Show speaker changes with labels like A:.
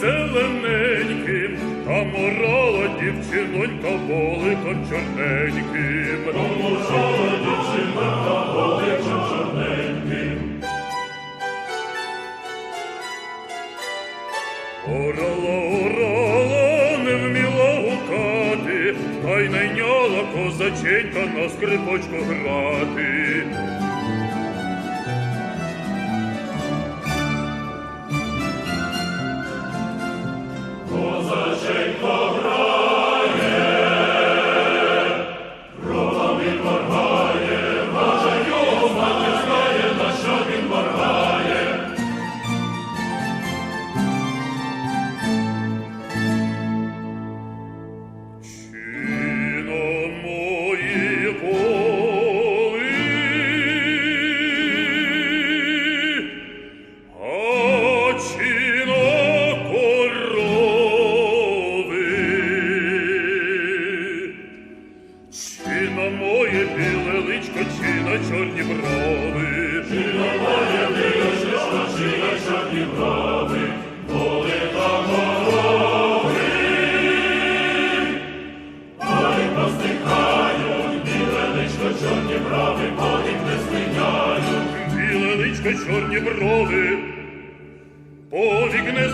A: зелененьким, та морала дівчинонька воликом чорненьким. Та Морала дівчинонька воликом чорненьким. Орала, орала, не вміла гукати, та й найняла козаченька на скрипочку грати. Біле личко, чино чорні брови. Моє біле личко, чино чорні брови. Коли там корови, Ой, постихають, біле личко, чорні брови, повік не слиняють. Біле личко, чорні брови, повік не